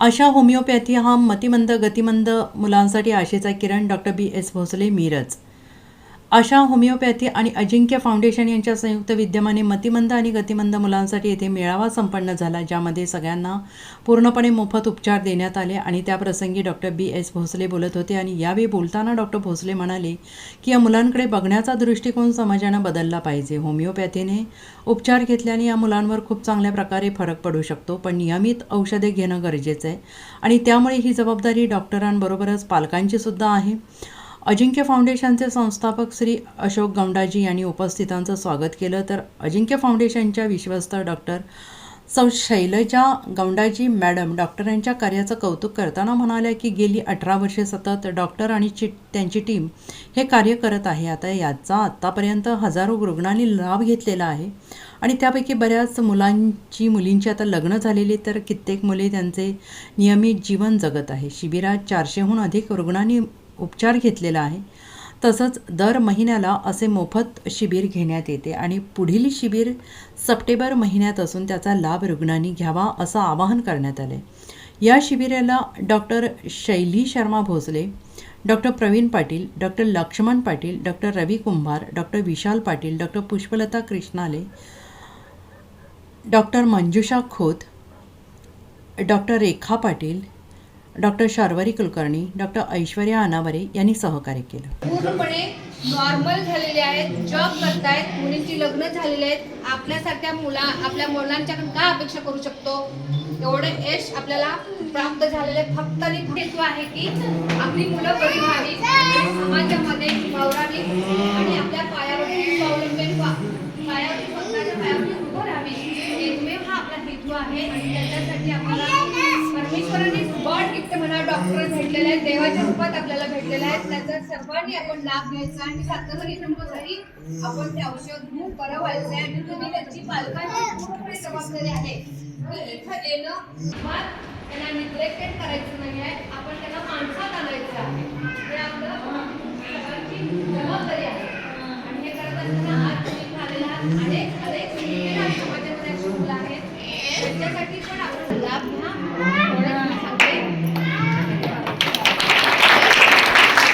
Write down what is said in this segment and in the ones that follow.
अशा होमिओपॅथी हा मतिमंद गतिमंद मुलांसाठी आशेचा किरण doctor B S Bhosale Miraj Asha homoeopathy आणि अजिंक्य फाउंडेशन यांच्या संयुक्त विद्यमाने मतिमंद आणि गतिमंद मुलांसाठी येथे मेळावा संपन्न झाला ज्यामध्ये सगळ्यांना पूर्णपणे मोफत उपचार देण्यात आले आणि त्याप्रसंगी डॉक्टर बी. एस. भोसले बोलत होते आणि यावेळी बोलताना डॉक्टर भोसले म्हणाले की या मुलांकडे बघण्याचा दृष्टिकोन समाजानं बदलला पाहिजे. होमिओपॅथीने उपचार घेतल्याने या मुलांवर खूप चांगल्या प्रकारे फरक पडू शकतो पण नियमित औषधे घेणं गरजेचं आहे आणि त्यामुळे ही जबाबदारी डॉक्टरांबरोबरच पालकांची सुद्धा आहे. अजिंक्य फाउंडेशनचे संस्थापक श्री अशोक गौंडाजी यांनी उपस्थितांचं स्वागत केलं. तर अजिंक्य फाउंडेशनच्या विश्वस्त डॉक्टर सौ शैलजा गौंडाजी मॅडम डॉक्टरांच्या कार्याचं कौतुक करताना म्हणाल्या की गेली अठरा वर्षे सतत डॉक्टर आणि ची त्यांची टीम हे कार्य करत आहे. आता याचा आत्तापर्यंत हजारो रुग्णांनी लाभ घेतलेला आहे आणि त्यापैकी बऱ्याच मुलांची मुलींची आता लग्न झालेली तर कित्येक मुले त्यांचे नियमित जीवन जगत आहे. शिबिरात चारशेहून अधिक रुग्णांनी उपचार घेतलेला आहे. तसंच दर महिन्याला असे मोफत शिबिर घेण्यात येते आणि पुढील शिबिर सप्टेंबर महिन्यात असून त्याचा लाभ रुग्णांनी घ्यावा असं आवाहन करण्यात आलं आहे या शिबिराला doctor Shaili Sharma Bhosale doctor Pravin Patil doctor Laxman Patil doctor Ravi Kumbhar doctor Vishal Patil doctor Pushpalata Krishnale doctor Manjusha Khot doctor Rekha Patil doctor Sharvari Kulkarni doctor Aishwarya Anaware यांनी सहकार्य केलं. पूर्णपणे normal झालेले आहेत job करतायत मुलींची लग्न झालेले आहेत. आपल्यासारख्या मुला आपल्या मुलांच्याकडून का अपेक्षा करू शकतो? एवढे यश आपल्याला प्राप्त झालेले फक्त आणि हेतू आहे की आपली मुलं बरी व्हावी समाजामध्ये वावरावी आणि आपल्या पायावरती स्वावलंबन व्हा. पायावरती स्वतःच्या पायावरती उभं राहावे. एकमेव हा आपला हेतू आहे आणि त्याच्यासाठी आपल्याला परमेश्वराने डॉक्टर भेटलेले आहेत देवाच्या रूपात आपल्याला भेटलेले आहेत. त्याचा सर्वांनी आपण लाभ घ्यायचा आणि सातत्याने घरी आपण ते औषध घेऊन बरं व्हायचं आहे आणि तुम्ही त्याची पालकांची पूर्णपणे जबाबदारी आहे. की इथं येणं किंवा त्यांना निग्लेक्टेड करायचं नाही आहे आपण त्यांना माणसात आणायचं आहे. हे आपलं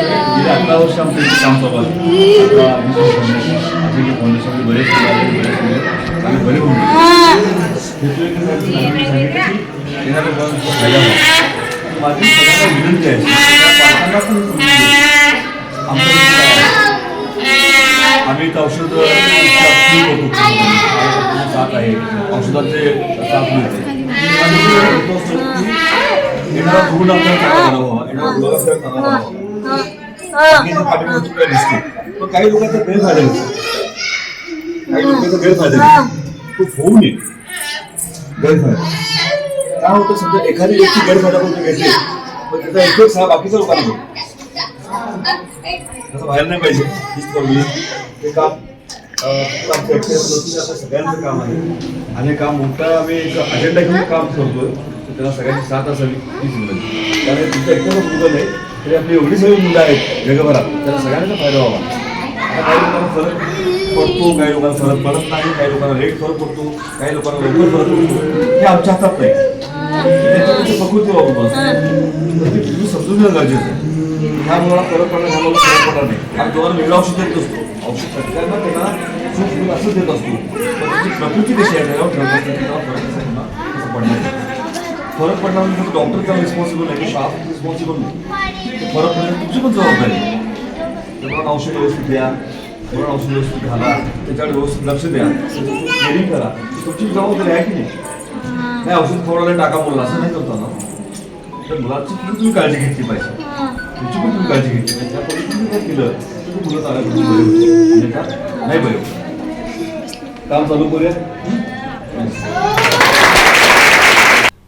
गेली अकरा वर्ष आमचं इथे काम चालू आहे आता आम्ही फाउंडेशन बरेच मुलं आले, बरेच मुलं आणि बरे होऊन गेले. हेतू एक आहे, आम्ही सांगितलं की येणाऱ्या मुलांचा फायदा व्हावा. माझी सगळ्यांना विनंती आहे त्या पालकांना पण समजून घ्या. आमचं इथं काय आहे? आम्ही इथं औषध फ्री करतो साथ आहे औषधाचे साथ मिळते आणि तो असतो की येणारा रुग्ण आपल्याला चांगला बरा व्हावा येणारा मुलगा आपल्याला चांगला बरा व्हावा बाकीच्या पाठीमागे चुका दिसते पण काही लोकांचा गैरफायदा घेतो काही लोकांचा गैरफायदा घेतो तो होऊ नये. गैरफायदा. काय होतं समजा एखादी व्यक्ती गैरफायदा करून घेते पण त्याचा उपयोग सहा बाकीच्या लोकांना होतो. असं व्हायला नाही पाहिजे. हीच प्रॉब्लेम काम अं, फक्त सगळ्यांचं काम आहे. आणि काम मोठा आम्ही एक अजेंडा घेऊन काम करतोय. तर त्याला सगळ्यांची साथ असावी हीच विनंती. कारण तुमचं एकदमच मुलं नाही तरी आपली एवढी सगळी मुलं आहेत जगभरात. त्याला सगळ्यांना फायदा व्हावा. आता काही लोकांना फरक पडतो काही लोकांना फरक पडत नाही काही लोकांना लेट फरक पडतो काही लोकांना लवकर फरक पडतो. हे आमच्या हातात नाही. त्याच्यामध्ये प्रकृती वापरून तुम्ही समजून घेणं गरजेचं आहे. ह्या मुलाला फरक पडला ह्या मुलाला फरक पडणार नाही. आम्ही दोघांना वेगळं औषध देत असतो. औषध सगळ्यांना त्यांना खूप असं देत असतो. पण त्याची प्रकृती कशी आहे त्याच्यावर ठरत त्याला फरक पडणार नाही. फरक पडणार म्हणजे फक्त रिस्पॉन्सिबल आहे की स्टाफ रिस्पॉन्सिबल नाही. फरक पडला तुमची पण जबाबदारी तुम्हाला औषध व्यवस्थित द्या तुम्हाला औषध व्यवस्थित घाला त्याच्याकडे व्यवस्थित लक्ष द्या. ट्रेनिंग करा. तुमची जबाबदारी आहे की नाही? नाही औषध खवडायला टाका बोलला असं नाही करता ना तर मुलाची पण तुम्ही काळजी घेतली पाहिजे. तुमची पण तुम्ही काळजी घेतली पाहिजे. त्या पद्धतीने काय केलं? तर मुलं चांगल्या नाही बरे काम चालू करूया.